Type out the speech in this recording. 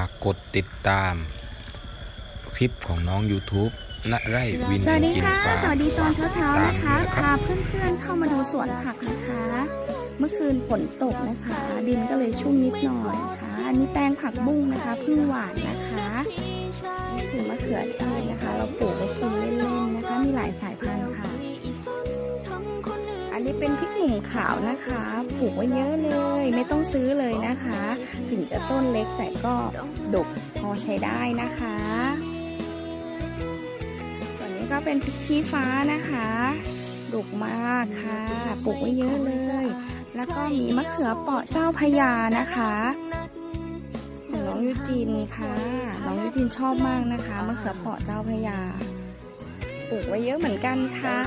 ฝากกดติดตาม คลิปของน้อง YouTube ณไร่วินสวัสดีกินค่ะฟาร์มสวัสดีตอนเช้าๆนะคะฝากติดตามด้วยพาเพื่อนๆเข้ามาดูสวนผักนะคะ เมื่อคืนฝนตกนะคะ ดินก็เลยชุ่มนิดหน่อยนะคะอันนี้แปลงผักบุ้งนะคะเพิ่งหวานนะคะนี่คือมะเขือเทศนะคะ เราปลูกไว้กิ นนี้เป็นพริกหนุ่มขาวนะคะปลูกไว้เยอะเลย ไม่ต้องซื้อเลยนะคะ ถึงจะต้นเล็กแต่ก็ดกพอใช้ได้นะคะ ส่วนนี้ก็เป็นพริกชี้ฟ้านะคะดกมากค่ะ ปลูกไว้เยอะเลย แล้วก็มีมะเขือเปราะเจ้าพญานะคะของน้องยูจินค่ะน้องยูจินชอบมากนะคะมะเขือเปราะเจ้าพญาปลูกไว้เยอะเหมือนกันค่ะ